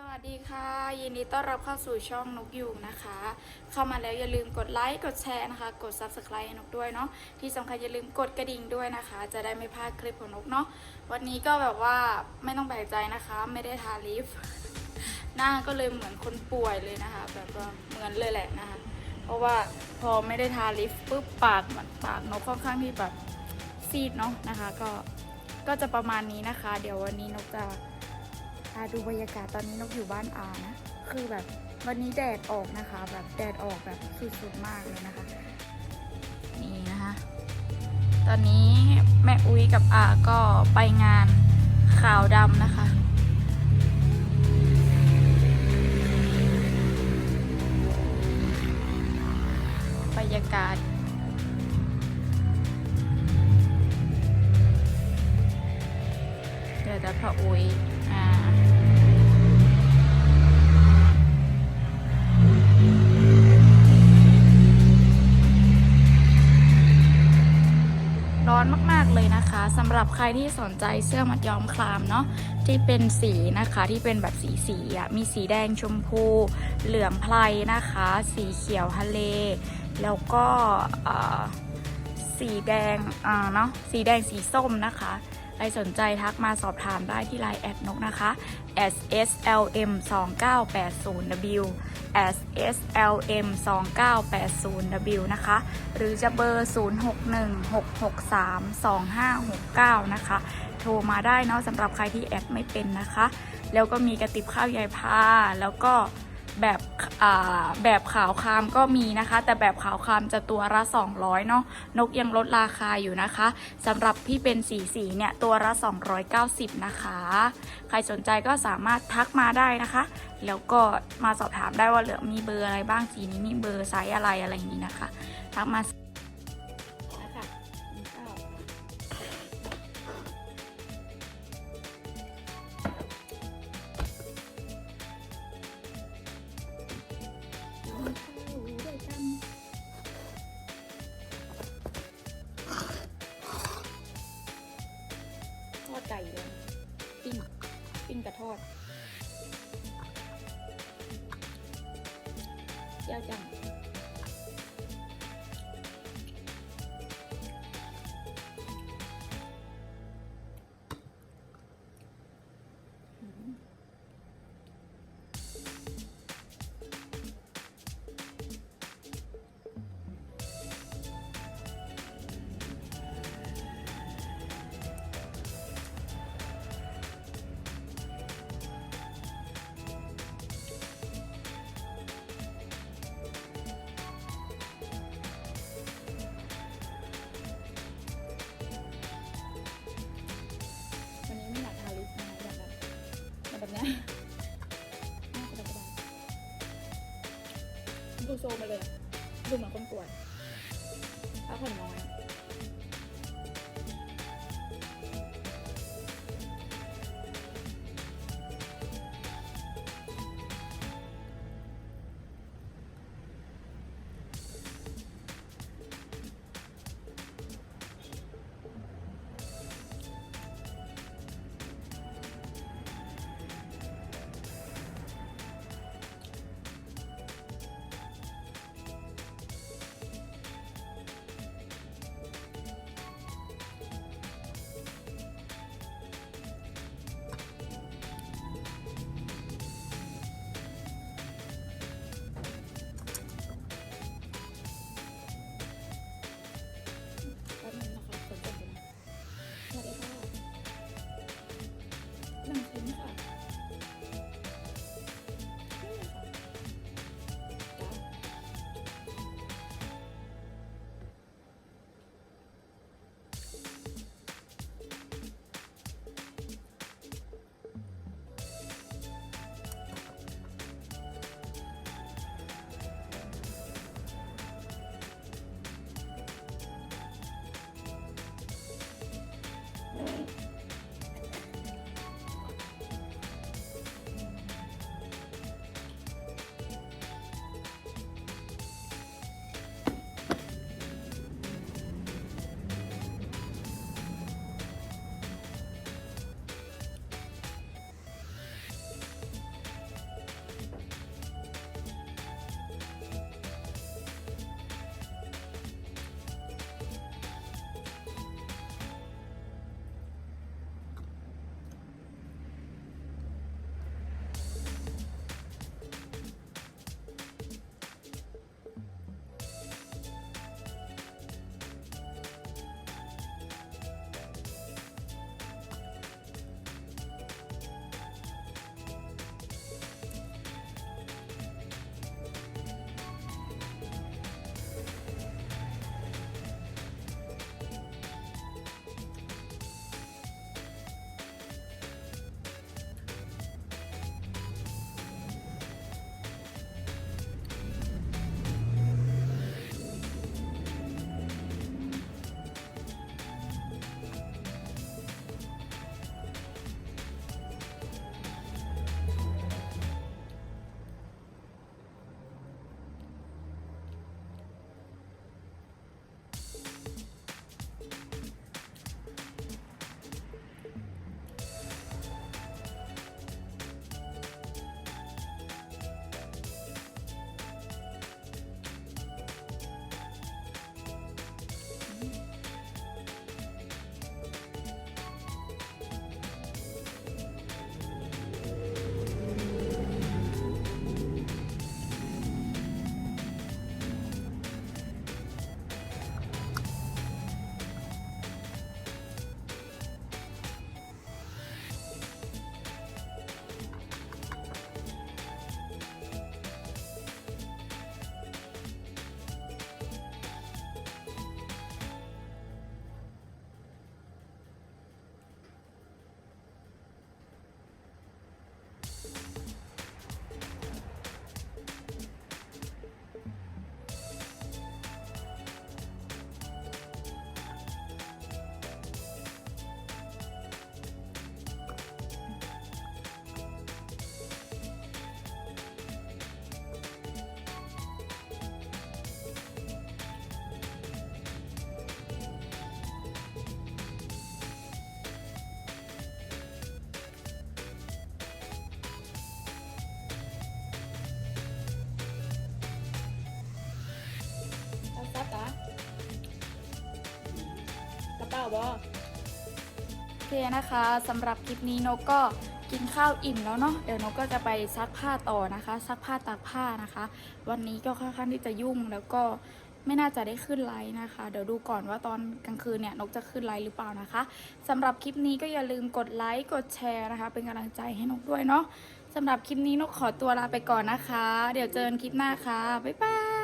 สวัสดีค่ะ ยินดีต้อนรับเข้าสู่ช่องนกยูงนะคะ เข้ามาแล้วอย่าลืมกดไลค์ กดแชร์นะคะ กด subscribe ให้นกด้วยเนาะที่สำคัญอย่าลืมกดกระดิ่งด้วยนะคะ จะได้ไม่พลาดคลิปของนกเนาะวันนี้ก็แบบว่าไม่ต้องแปลกใจนะคะ ไม่ได้ทาลิปหน้าก็เลยเหมือนคนป่วยเลยนะคะ แบบว่าเหมือนเลยแหละนะคะ เพราะว่าพอไม่ได้ทาลิปปุ๊บปากมันปากนกค่อนข้างที่แบบซีดเนาะนะคะ ก็ก็จะประมาณนี้นะคะ เดี๋ยววันนี้นกจะ พาดูบรรยากาศตอนนี้นกอยู่บ้านอานะ คือแบบวันนี้แดดออกนะคะ แบบแดดออกแบบสุดๆมากเลยนะคะ นี่นะคะ ตอนนี้แม่อุ้ยกับอาก็ไปงานขาวดำนะคะบรรยากาศเดี๋ยวจะพระอุ้ย สำหรับใครที่สนใจเสื้อมัดย้อมคลามเนาะที่เป็นสีนะคะที่เป็นแบบสีสีอะมีสีแดงชมพู เหลืองไพรนะคะ สีเขียวทะเล แล้วก็สีแดงอ่าเนาะสีแดงสีส้มนะคะ ใครสนใจทักมาสอบถามได้ที่ไลน์แอดนกนะคะ SSLM 2980W SSLM 2980W นะคะ หรือจะเบอร์ 0616632569 นะคะ โทรมาได้เนาะสำหรับใครที่แอดไม่เป็นนะคะ แล้วก็มีกระติบข้าวใยผ้าแล้วก็ แบบแบบขาวคามก็มีนะคะ แต่แบบขาวคามจะตัวละ 200 เนาะนกยังลดราคาอยู่นะคะสำหรับที่เป็นสีสีเนี่ยตัวละ 290 นะคะ ใครสนใจก็สามารถทักมาได้นะคะ แล้วก็มาสอบถามได้ว่าเหลือมีเบอร์อะไรบ้างสีนี้มีเบอร์ไซส์อะไรอะไรอย่างนี้นะคะ ทักมา ปิ้งกระทอดเจียวจัง ดูโซมาเลย ดูเหมือนคนป่วยพักผ่อนน้อย ข้าวบ่โอเคนะคะสำหรับคลิปนี้นกก็กินข้าวอิ่มแล้วเนาะเดี๋ยวนกก็จะไปซักผ้าต่อนะคะ ซักผ้าตากผ้านะคะ วันนี้ก็ค่อนข้างที่จะยุ่งแล้วก็ไม่น่าจะได้ขึ้นไลน์นะคะ เดี๋ยวดูก่อนว่าตอนกลางคืนเนี่ยนกจะขึ้นไลน์หรือเปล่านะคะสำหรับคลิปนี้ก็อย่าลืมกดไลค์กดแชร์นะคะ เป็นกำลังใจให้นกด้วยเนาะสำหรับคลิปนี้นกขอตัวลาไปก่อนนะคะ เดี๋ยวเจอกันคลิปหน้าค่ะบ๊ายบาย